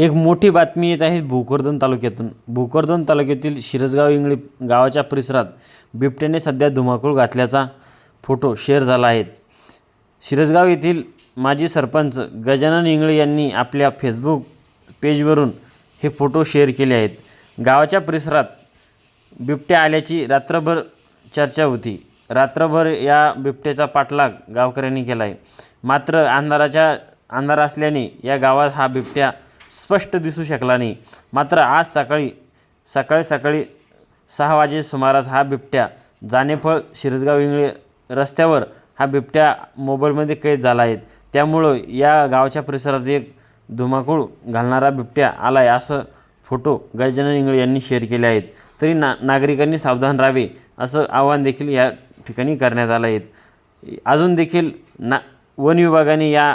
एक मोठी बातमी येत आहे भोकरदन तालुक्यातून. भोकरदन तालुक्यातील शिरसगाव इंगळी गावाच्या परिसरात बिबट्याने सध्या धुमाकूळ घातल्याचा फोटो शेअर झाला आहे. शिरसगाव येथील माजी सरपंच गजानन इंगळे यांनी आपल्या फेसबुक पेजवरून हे फोटो शेअर केले आहेत. गावाच्या परिसरात बिबट्या आल्याची रात्रभर चर्चा होती. रात्रभर या बिबट्याचा पाठलाग गावकऱ्यांनी केला आहे. मात्र अंधाराच्या अंधार असल्याने या गावात हा बिबट्या स्पष्ट दिसू शकला नाही. मात्र आज सकाळी सकाळी सकाळी सहा वाजे सुमारास हा बिबट्या जानेफळ शिरसगाव इंगळे रस्त्यावर हा बिबट्या मोबाईलमध्ये कैद झाला आहे. त्यामुळं या गावच्या परिसरात एक धुमाकूळ घालणारा बिबट्या आला आहे असं फोटो गजानन इंगळे यांनी शेअर केले आहेत. तरी ना नागरिकांनी सावधान राहावे असं आवाहन देखील या ठिकाणी करण्यात आलं आहे. अजून देखील ना वन विभागाने या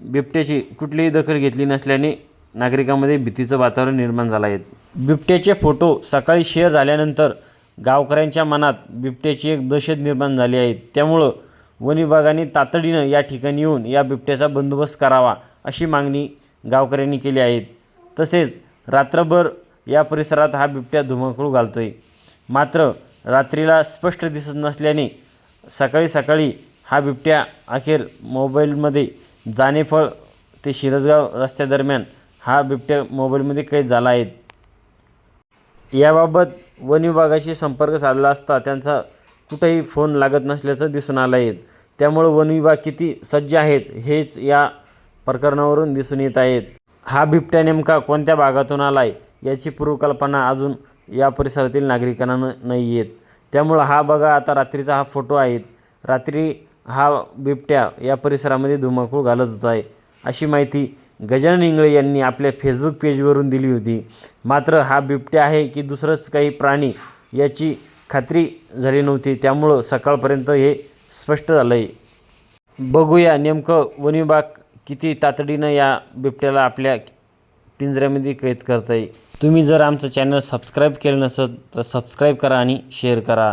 बिबट्याची कुठलीही दखल घेतली नसल्याने नागरिकांमध्ये भीतीचं वातावरण निर्माण झालं आहे. बिबट्याचे फोटो सकाळी शेअर झाल्यानंतर गावकऱ्यांच्या मनात बिबट्याची एक दहशत निर्माण झाली आहे. त्यामुळं वन विभागाने तातडीनं या ठिकाणी येऊन या बिबट्याचा बंदोबस्त करावा अशी मागणी गावकऱ्यांनी केली आहे. तसेच रात्रभर या परिसरात हा बिबट्या धुमाकूळ घालतो आहे मात्र रात्रीला स्पष्ट दिसत नसल्याने सकाळी सकाळी हा बिबट्या अखेर मोबाईलमध्ये जानेफळ ते शिरसगाव रस्त्यादरम्यान हा बिबट्या मोबाईलमध्ये कैद झाला आहे. याबाबत वन विभागाशी संपर्क साधला असता त्यांचा कुठेही फोन लागत नसल्याचं दिसून आलं आहे. त्यामुळं वन विभाग किती सज्ज आहेत हेच या प्रकरणावरून दिसून येत आहेत हा बिबट्या नेमका कोणत्या भागातून आला आहे याची पूर्वकल्पना अजून या परिसरातील नागरिकांना नाही येत. त्यामुळं हा बघा आता रात्रीचा हा फोटो आहे. रात्री हा बिबट्या या परिसरामध्ये धुमाकूळ घालत होता. आहे अशी माहिती गजानन इंगळे यांनी आपल्या फेसबुक पेजवरून दिली होती. मात्र हा बिबट्या आहे की दुसरंच काही प्राणी याची खात्री झाली नव्हती. त्यामुळं सकाळपर्यंत हे स्पष्ट झालं आहे बघूया नेमकं वनविभाग किती तातडीनं या बिबट्याला आपल्या पिंजऱ्यामध्ये कैद करत आहे तुम्ही जर आमचं चॅनल सबस्क्राईब केलं नसेल तर सबस्क्राईब करा आणि शेअर करा.